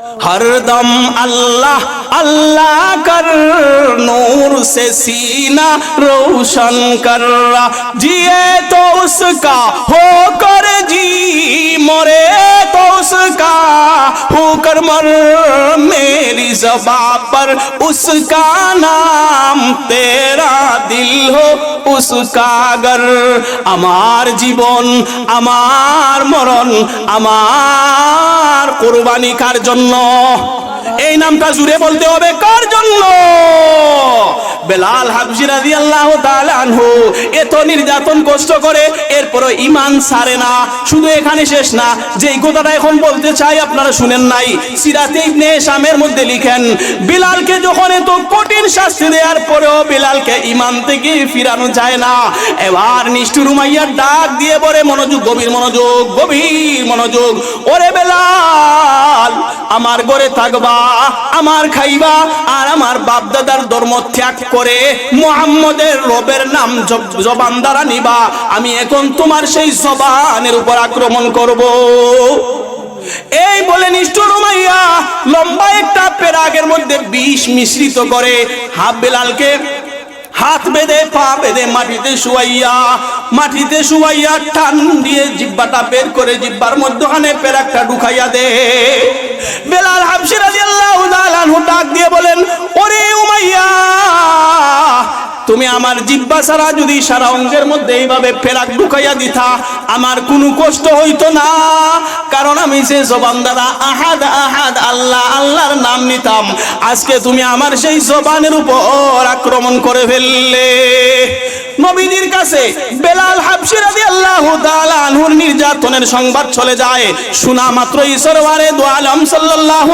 ہر دم اللہ اللہ کر، نور سے سینہ روشن کر رہا جیے تو اس کا ہو کر جی مرے تو اس کا ہو کر مر۔ میری زباں پر اس کا نام تیرا دل ہو، اس کا گر امار جیبن امار مرن امار কোরবানি কার জন্য? এই নামটা জুড়ে বলতে হবে কার জন্য? বেলাল হাবজি রাদিয়াল্লাহু তাআলা আনহু এত নির্যাতন কষ্ট করে, এরপরও ঈমান ছাড়ে না, শুধু এখানে শেষ না, যেই কথাটা এখন বলতে চাই আপনারা শুনেন নাই, সিরাতে ইবনে শামের মধ্যে লিখেন, বিলালকে যখন এত কঠিন শাস্তি দেওয়ার পরেও বিলালকে ঈমান থেকে ফিরানো যায় না, এবার নিষ্ঠুর উমাইয়ার ডাক দিয়ে পড়ে মনোযোগ, গভীর মনোযোগ গভীর মনোযোগ, ওরে বেলাল, আমার ঘরে থাকবা, আমার খাইবা, আর আমার বাপ দাদার ধর্ম ত্যাগ করে মোহাম্মদের রবের নাম জবান দ্বারা নিবা। আমি এখন তোমার সেই জবানের উপর আক্রমণ করব। এই বলে নিষ্ঠুর লম্বা একটা পেরাগের মধ্যে বিষ মিশ্রিত করে হাফ বেলালকে হাত বেঁধে, পা বেঁধে মাটিতে শুয়াইয়া মাটিতে শুয়াইয়া টান দিয়ে জিব্বাটা বের করে জিব্বার মধ্যখানে পেরাকটা ঢুকাইয়া দে। বেলাল হাবশির আলী তাআলা আনহু ডাক দিয়ে বলেন, ওরে উমাইয়া তুমি আমার জিব্বা সারা যদি সারা অঙ্গের মধ্যে এইভাবে ফেরাক ঢুকাইয়া দিতা, আমার কোনো কষ্ট হইতো না। কারণ আমি সে জবান দ্বারা আহাদ আহাদ, আল্লাহ, আল্লাহর নাম নিতাম। আজকে তুমি আমার সেই জবানের উপর আক্রমণ করে ফেললে। নবীজির কাছে বেলাল নির্যাতনের সংবাদ চলে যায়। শোনা মাত্র সরওয়ারে সাল্লাল্লাহু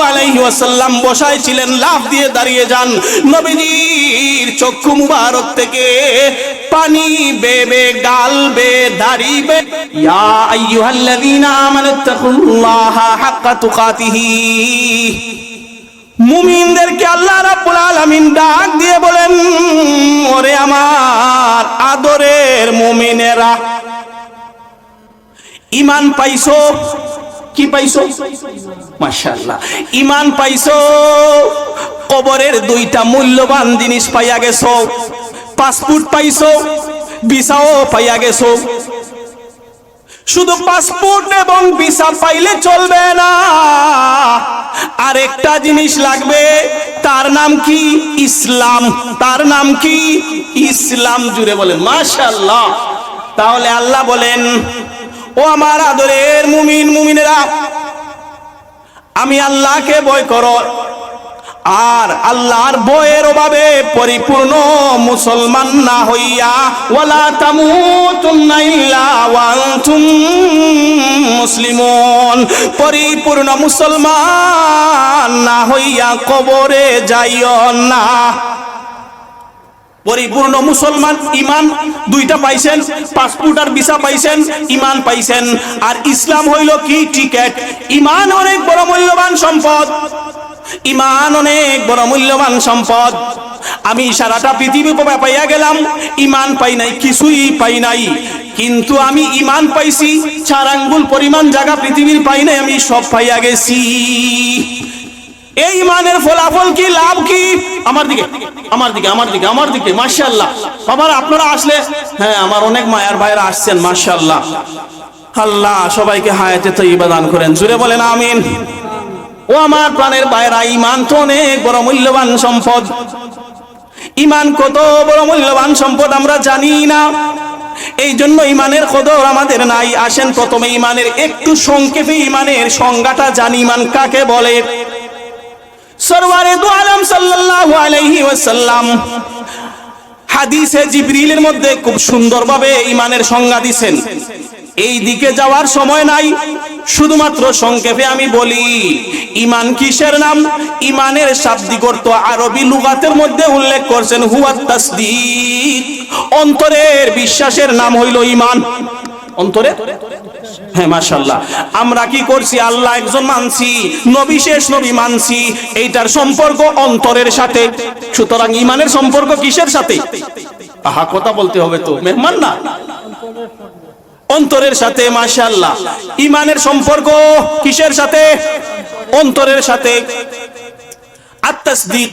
বসায় ছিলেন দিয়ে দাঁড়িয়ে যান। নবীজির চক্ষু মুবারক থেকে পানি বেবে গাল বে ইয়া আইয়ুহাল্লাযীনা হাক্কা তুকাতিহি। মুমিনদেরকে আল্লাহ রাব্বুল আলামিন ডাক দিয়ে বলেন, ওরে আমার আদরের মুমিনেরা ইমান পাইছো? কি পাইছো? মাশাআল্লাহ। ইমান পাইছো? কবরের দুইটা মূল্যবান জিনিস পাইয়া গেছো। পাসপোর্ট পাইছো? ভিসাও পাইয়া গেছো। শুধু পাসপোর্ট এবং ভিসা পাইলে চলবে না। আরেকটা জিনিস লাগবে, তার নাম কি? ইসলাম। তার নাম কি? ইসলাম জুড়ে বলেন, মাশাআল্লাহ। তাহলে আল্লাহ বলেন ও আমার আদরের মুমিন, মুমিনেরা, আমি আল্লাহকে ভয় কর। আর আল্লাহর বয়ের অভাবে পরিপূর্ণ মুসলমান না হইয়া, ওয়ালা পরিপূর্ণ মুসলমান না হইয়া কবরে যাইও না। পরিপূর্ণ মুসলমান, ইমান দুইটা পাইছেন পাসপোর্ট আর ভিসা পাইছেন, ইমান পাইছেন। আর ইসলাম হইল কি টিকেট? ইমান অনেক বড় মূল্যবান সম্পদ। ইমান অনেক বড় মূল্যবান সম্পদ। আমি সারাটা পৃথিবী পাইয়া গেলাম? ইমান পাই নাই, কিছুই পাই নাই। কিন্তু আমি ইমান পাইছি চার আঙ্গুল পরিমাণ জায়গা পৃথিবীর পাই নাই আমি সব পাইয়া গেছি। এই ইমানের ফলাফল কি, লাভ কি? আমার দিকে আমার দিকে আমার দিকে আমার দিকে, মাশাআল্লাহ। বাবার, আপনারা আসলে হ্যাঁ আমার অনেক মায়ার ভাইরা আসছেন, মাশাআল্লাহ। আল্লাহ, সবাইকে হায়াতে তৈবা দান করেন। জুড়ে বলেন, আমিন। ও আমার প্রাণের বাইরা ইমান তো অনেক বড় মূল্যবান সম্পদ। ইমান কত বড় মূল্যবান সম্পদ আমরা জানি না। এই জন্য ইমানের কদর আমাদের নাই। আসেন, প্রথমে ইমানের একটু সংক্ষেপে ইমানের সংজ্ঞাটা জানি। ইমান কাকে বলে? সরওয়ারে দু আলম সাল্লাল্লাহু আলাইহি ওয়াসাল্লাম হাদিসে জিবরিলের মধ্যে খুব সুন্দরভাবে ইমানের সংজ্ঞা দিছেন। এই দিকে যাওয়ার সময় নাই, শুধুমাত্র সংক্ষেপে আমি বলি ইমান কিসের নাম? ইমানের শাব্দিক অর্থ আরবি লুগাতের মধ্যে উল্লেখ করছেন হুয়াত তাসদিক। অন্তরের বিশ্বাসের নাম হইল ইমান অন্তরে? হ্যাঁ মাশাল্লাহ আমরা কি করছি? আল্লাহ একজন মানছি নবী শেষ নবী মানছি এইটার সম্পর্ক অন্তরের সাথে। সুতরাং ইমানের সম্পর্ক কিসের সাথে? আহা কথা বলতে হবে তো। মেহমান না? অন্তরের সাথে মাশাল্লাহ ইমানের সম্পর্ক কিসের সাথে? অন্তরের সাথে। আত্মাসদিক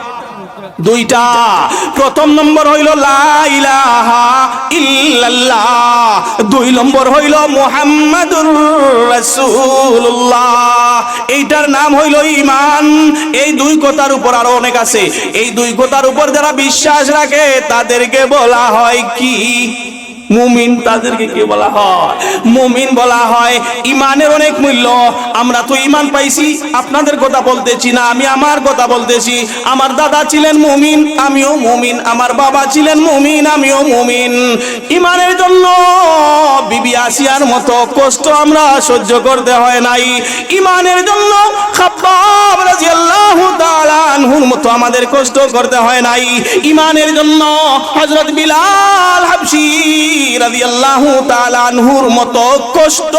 দুইটা। প্রথম নম্বর হইল ইল্লাল্লাহ। দুই নম্বর হইল মুহাম্মাদুর রাসূলুল্লাহ। এইটার নাম হইল ইমান এই দুই কথার উপর আরও অনেক আছে। এই দুই কথার উপর যারা বিশ্বাস রাখে, তাদেরকে বলা হয় কি? মুমিন তাদেরকে কি বলা হয়? মুমিন বলা হয়, ইমানের অনেক মূল্য। আমরা তো ইমান পাইছি, আপনাদের কথা বলতেছি না, আমি আমার কথা বলতেছি। আমার দাদা ছিলেন মুমিন, আমিও মুমিন। আমার বাবা ছিলেন মুমিন, আমিও মুমিন। ইমানের জন্য বিবি আসিয়ার মতো কষ্ট আমরা সহ্য করতে হয় নাই। ইমানের জন্য তাআলা আনহুর মতো আমাদের কষ্ট করতে হয় নাই। ইমানের জন্য হযরত বিলাল হাবশী রাদিয়াল্লাহু তাআলা আনহুর মতো কষ্ট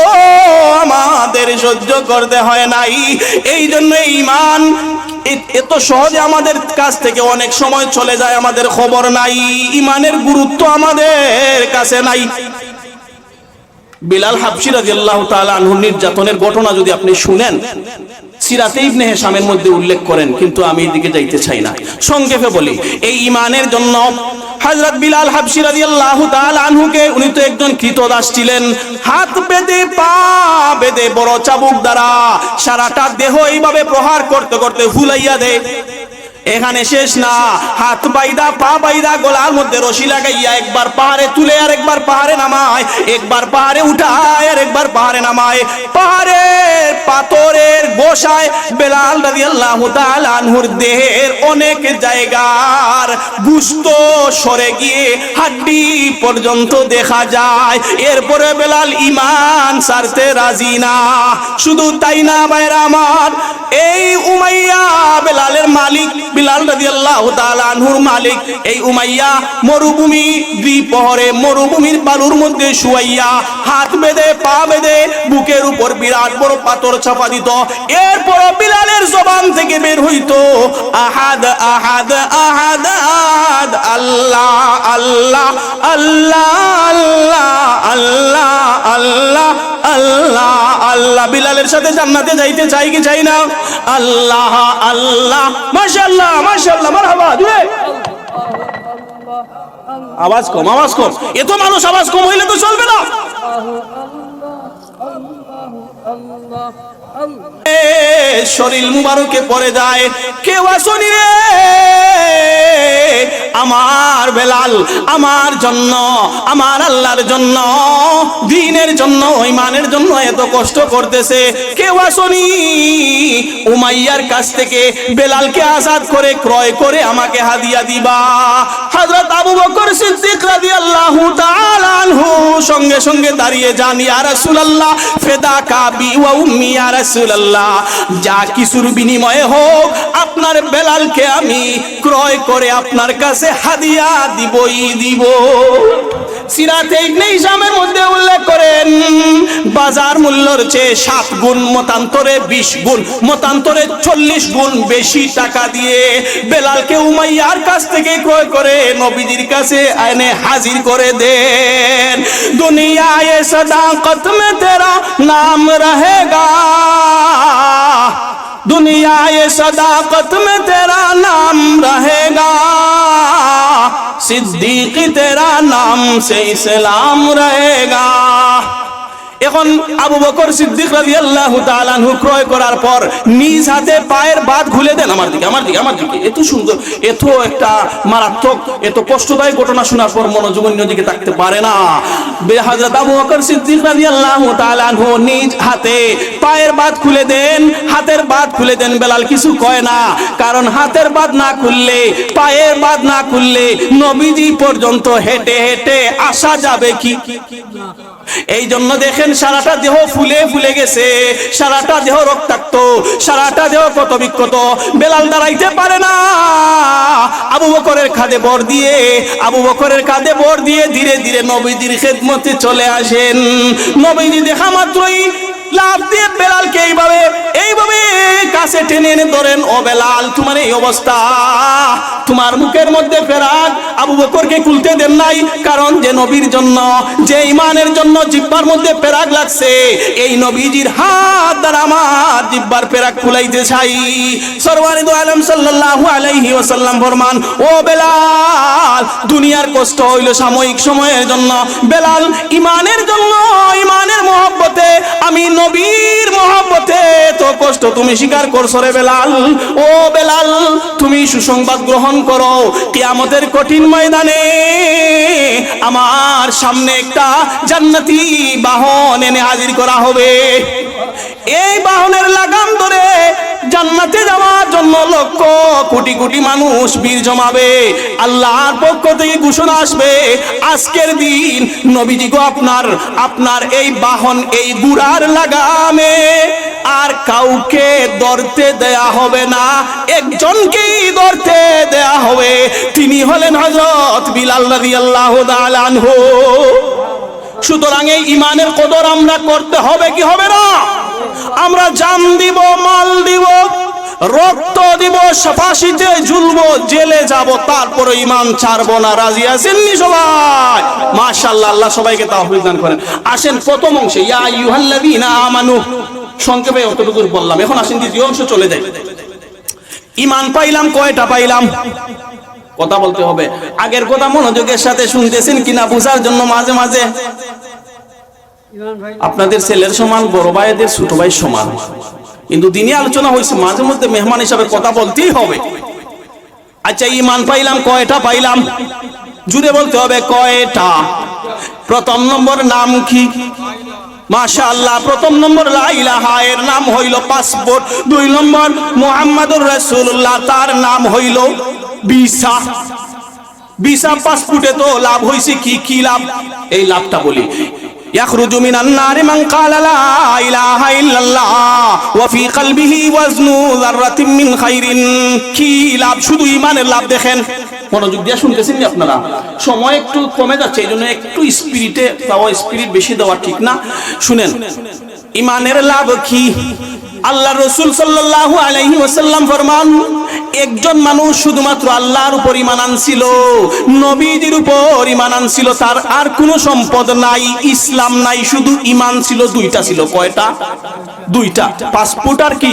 আমাদের সহ্য করতে হয় নাই। এই জন্য ইমান এত সহজে আমাদের কাছ থেকে অনেক সময় চলে যায়, আমাদের খবর নাই। ইমানের গুরুত্ব আমাদের কাছে নাই। বিলাল হাবশি রাদিয়াল্লাহু তাআলা আনহুর নির্যাতনের ঘটনা যদি আপনি শুনেন সিরাতে ইবনে হেশামের মধ্যে উল্লেখ করেন, কিন্তু আমি এদিকে যাইতে চাই না। সংক্ষেপে বলি, এই ইমানের জন্য হযরত বিলাল হাবশি রাদিয়াল্লাহু তাআলা আনহুকে উনি তো একজন কৃতদাস ছিলেন। হাত বেঁধে, পা বেঁধে বড় চাবুক দ্বারা সারাটা দেহ এইভাবে প্রহার করতে করতে দেয়। এখানে শেষ না, হাত বাইদা, পা বাইদা, গলার মধ্যে রশি লাগাইয়া একবার পাহাড়ে তুলে আর একবার পাহাড়ে নামায়, একবার পাহাড়ে উঠায় আর একবার পাহাড়ে নামায়। পাহাড়ের গোসায় বেলাল রাদিয়াল্লাহু তাআলা আনহুর দেহের অনেক জায়গার গুস্ত সরে গিয়ে হাড্ডি পর্যন্ত দেখা যায়। এরপরে বেলাল ইমান সারতে রাজি না। শুধু তাই না বাইরা আমার, এই উমাইয়া বেলালের মালিক, বিলাল রাদিয়াল্লাহু তাআলা আনহুর মালিক, এই উমাইয়া মরুভূমি দ্বিপহরে মরুভূমির বালুর মধ্যে শুয়াইয়া হাত বেঁধে, পা বেঁধে, বুকের উপর বিরাট বড় পাথর চাপা দিত। এরপর বিলালের জবান থেকে বের হইতো আহাদ আহাদ আহাদ আহাদ আল্লাহ আল্লাহ আল্লাহ আল্লাহ আল্লাহ আল্লাহ আল্লাহ। বিলালের সাথে জান্নাতে যাইতে চাই কি চাই না? আল্লাহ আল্লাহ মাশাআল্লাহ মাশাআল্লাহ মারহাবা জুড়ে আওয়াজ কম আওয়াজ কম। এত মানুষ আওয়াজ কম হইলে তো চলবে না। শরীর মুবারকে পড়ে যায়। কেউ আসনি রে। আমার বেলাল, আমার জন্য, আমার আল্লাহর জন্য, দিনের জন্য, ইমানের জন্য এত কষ্ট করতেছে। কেউ আসনি। উমাইয়ার কাছ থেকে বেলালকে আজাদ করে, ক্রয় করে আমাকে হাদিয়া দিবা। হযরত আবু বকর সিদ্দিক রাদিয়াল্লাহু তাআলা সঙ্গে সঙ্গে দাঁড়িয়ে যান, ইয়া রাসূলুল্লাহ, ফেদা কাবি ওয়া উম্মি, ইয়া রাসূলুল্লাহ, যা কিছুর বিনিময়ে হোক, আপনার বেলালকে আমি ক্রয় করে আপনার কাছে হাদিয়া দিবই, দিব। সিরাতে ইবনে হিশামের মধ্যে উল্লেখ করেন বাজার মূল্যর চেয়ে সাত গুণ মতান্তরে বিশ গুণ মতান্তরে চল্লিশ গুণ বেশি টাকা দিয়ে বেলালকে উমাইয়ার কাছ থেকে ক্রয় করে নবীজির কাছে এনে হাজির করে দেন দুনিয়ায় সদাকত মে তেরা নাম রহেগা दुनिया ये सदाकत में तेरा नाम रहेगा सिद्दीक तेरा नाम से इस्लाम रहेगा এখন আবু বকর সিদ্দিক রাদিয়াল্লাহু তাআলা আনহু ক্রয় করার পর নিজ হাতে পায়ের বাদ খুলে দেন আমার দিকে আমার দিকে আমার দিকে। এত সুন্দর, এত একটা মারাত্মক, এত কষ্টদায়ক ঘটনা শোনার পর মনোযোগ দিকে থাকতে পারে না। হযরত আবু বকর সিদ্দিক রাদিয়াল্লাহু তাআলা আনহু নিজ হাতে পায়ের বাদ খুলে দেন, হাতের বাদ খুলে দেন বেলাল কিছু কয় না। কারণ হাতের বাদ না খুললে, পায়ের বাদ না খুললে নবীজি পর্যন্ত হেঁটে হেঁটে আসা যাবে কি? এই জন্য দেখেন সারাটা দেহ ফুলে ফুলে গেছে, সারাটা দেহ রক্তাক্ত, সারাটা দেহ কত বিক্ষত বেলাল দাঁড়াইতে পারে না। আবু বকরের খাদে বর দিয়ে, আবু বকরের কাঁধে বর দিয়ে ধীরে ধীরে নবীজির খেদমতে চলে আসেন। নবীজি দেখা মাত্রই বেলালকে এইভাবে এইভাবে কাছে টেনে এনে ধরেন, ও বেলাল, তোমার এই অবস্থা। তোমার মুখের মধ্যে আবু বকরকে খুলতে দেন নাই, কারণ যে নবীর জন্য, যে ইমানের জন্য জিব্বার মধ্যে পেরাক লাগছে, এই নবীজির হাত দ্বারা আমার জিব্বার খুলাইতে চাই। আলম সাল্লাল্লাহু আলাইহি ফরমান, ও বেলাল, দুনিয়ার কষ্ট হইল সাময়িক সময়ের জন্য। বেলাল ইমানের জন্য ইমানের মহব্বতে আমি নবীর মহব্বতে তো কষ্ট তুমি স্বীকার করছ রে বেলাল। ও বেলাল, তুমি সুসংবাদ গ্রহণ করো। কিয়ামতের কঠিন ময়দানে আমার সামনে একটা জান্নাতি বাহন এনে হাজির করা হবে। এই বাহনের লাগাম ধরে জান্নাতে যাওয়ার জন্য লক্ষ কোটি কোটি মানুষ বীর জমাবে। আল্লাহর পক্ষ থেকে ঘোষণা আসবে, আজকের দিন নবীজি গো আপনার আপনার এই বাহন, এই গুড়ার লাগামে আর কাউকে দরতে দেয়া হবে না, একজনকেই ধরতে দেয়া হবে। তিনি হলেন হজরত বিলাল রাজি আল্লাহ আনহু। সুতরাং এই ইমানের কদর আমরা করতে হবে কি হবে না? আমরা জান দিব, মাল দিব রক্ত দিব ফাঁসিতে ঝুলব জেলে যাব তারপর ইমান ছাড়বো না রাজি আছেন নি সবাই? মাশাআল্লাহ আল্লাহ সবাইকে তাওফিক দান করেন। আসেন প্রথম অংশে ইয়া আইয়ুহাল্লাযীনা আমানু। সংক্ষেপে অতটুকু বললাম এখন আসেন দ্বিতীয় অংশ চলে যাই। ইমান পাইলাম কয়টা পাইলাম? কথা বলতে হবে। আগের কথা মনোযোগের সাথে শুনতেছেন কিনা বুঝার জন্য মাঝে মাঝে। আপনাদের ছেলের সমান বড় ভাইদের ছোট ভাই সমান। কিন্তু দিনে আলোচনা হয়েছে, মাঝে মধ্যে মেহমান হিসাবে কথা বলতেই হবে। আচ্ছা ইমান পাইলাম, কয়টা পাইলাম? জুড়ে বলতে হবে কয়টা? প্রথম নম্বর নাম কি? মাশা আল্লাহ প্রথম নম্বর লাইলাহা এর নাম হইল পাসপোর্ট। দুই নম্বর মুহাম্মাদুর রাসূলুল্লাহ, তার নাম হইল ভিসা। ভিসা, পাসপোর্টে তো লাভ হইছে কি কি লাভ? এই লাভটা বলি। يخرج من النار من قال لا إله إلا الله وفي قلبه وزن ذرة من خير কি লাভ শুধু ইমানের লাভ দেখেন মনোযোগ দিয়ে শুনতেছেন নি আপনারা সময় একটু কমে যাচ্ছে এই জন্য একটু স্পিরিটে দেওয়া স্পিরিট বেশি দেওয়া ঠিক না শুনেন ইমানের লাভ কি আল্লাহ রসুল সাল্লাহ আলাইহি ওসাল্লাম ফরমান, একজন মানুষ শুধুমাত্র আল্লাহর উপর ইমান আনছিল নবীদের উপর ইমান আনছিল, তার আর কোনো সম্পদ নাই, ইসলাম নাই, শুধু ইমান ছিল, দুইটা ছিল, কয়টা? দুইটা। পাসপোর্ট আর কি?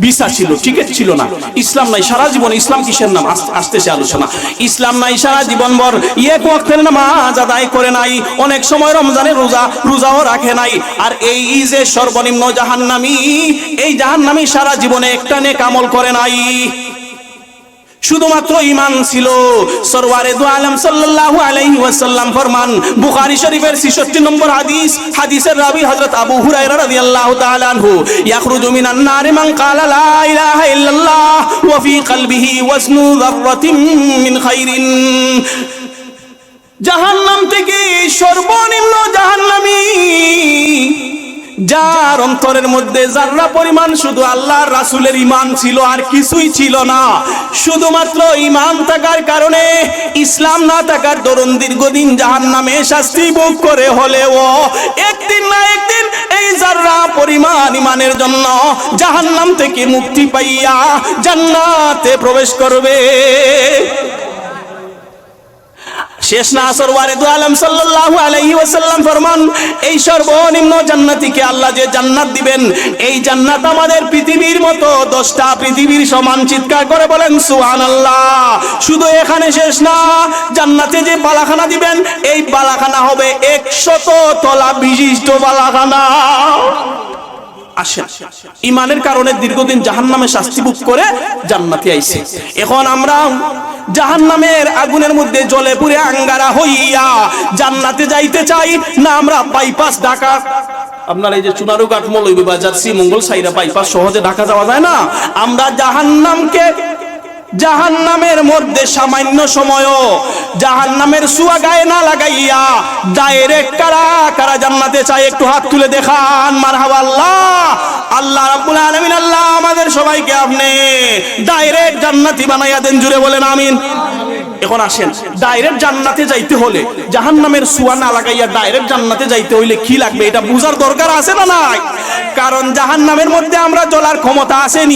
ভিসা ছিল টিকিট ছিল না। ইসলাম নাই, সারা জীবন ইসলাম কিসের নাম? আস- আসতেছে আলোচনা। ইসলাম নাই, সারা জীবন ভর এক ওয়াক্তের নামাজ আদায় করে নাই। অনেক সময় রমজানের রোজা, রোজাও রাখে নাই। আর এই যে সর্বনিম্ন জাহান্নামী, এই জাহান্নামী সারা জীবনে একটা নেক আমল করে নাই। শুধুমাত্র ইমান ছিল। সরওয়ারে দু আলম সাল্লাল্লাহু আলাইহি ওয়াসাল্লাম ফরমান, বুখারী শরীফের 66 নম্বর হাদিস, হাদিসের রাবি হযরত আবু হুরায়রা রাদিয়াল্লাহু তাআলা আনহু, ইয়াখরুজু মিনান নারি মান ক্বালা লা ইলাহা ইল্লাল্লাহ ওয়া ফি কলবিহি ওয়াজনু মিন খাইরিন। জাহান্নাম থেকে সর্বনিম্ন জাহান্নামী যার অন্তরের মধ্যে যার্রা পরিমাণ শুধু আল্লাহর রাসূলের ঈমান ছিল আর কিছুই ছিল না, শুধুমাত্র ঈমান থাকার কারণে ইসলাম না থাকার দরুন দীর্ঘদিন জাহান্নামে শাস্তি ভোগ করে হলেও একদিন না একদিন এই যার্রা পরিমাণ ঈমানের জন্য জাহান্নাম থেকে মুক্তি পাইয়া জান্নাতে প্রবেশ করবে। শেষ না আসর ওয়ারিদু আলম সাল্লাল্লাহু আলাইহি ওয়াসাল্লাম ফরমান, এই সর্বনিম্ন জান্নাতীকে আল্লাহ যে জান্নাত দিবেন, এই জান্নাত আমাদের পৃথিবীর মতো দশটা পৃথিবীর সমান চিৎকার করে বলেন, সুবহানাল্লাহ। শুধু এখানে শেষ না, জান্নাতে যে বালাখানা দিবেন, এই বালাখানা হবে একশত তলা বিশিষ্ট বালাখানা। আসেন। ইমানের কারণে দীর্ঘদিন জাহান নামে শাস্তি ভোগ করে জান্নাতে আইছে। এখন আমরা জাহান নামের আগুনের মধ্যে জলে পুরে আঙ্গারা হইয়া জান্নাতে যাইতে চাই না আমরা বাইপাস ঢাকা। আপনার এই যে চুনারু কাঠমল মৌলভী বাজার শ্রীমঙ্গল সাইরা বাইপাস সহজে ঢাকা যাওয়া যায় না? আমরা জাহান্নামকে জাহান্নামের মধ্যে সামান্য সময়ও জাহান্নামের সুয়া গায়ে না লাগাইয়া ডাইরেক্ট কারা কারা জান্নাতে চাই একটু হাত তুলে দেখান, মারহাবা আল্লাহ। আল্লাহ রাব্বুল আলামিন, আল্লাহ আমাদের সবাইকে আপনি ডাইরেক্ট জান্নাতি বানাইয়া দেন, জুড়ে বলেন আমিন। এখন আসেন ডাইরেক্ট জান্নাতে যাইতে হলে, জাহান্নামের সুয়া না লাগাইয়া ডাইরেক্ট জান্নাতে যাইতে হইলে কি লাগবে? এটা বুঝার দরকার আছে না নাই? কারণ জাহান্নামের মধ্যে আমরা চলার ক্ষমতা আসেনি।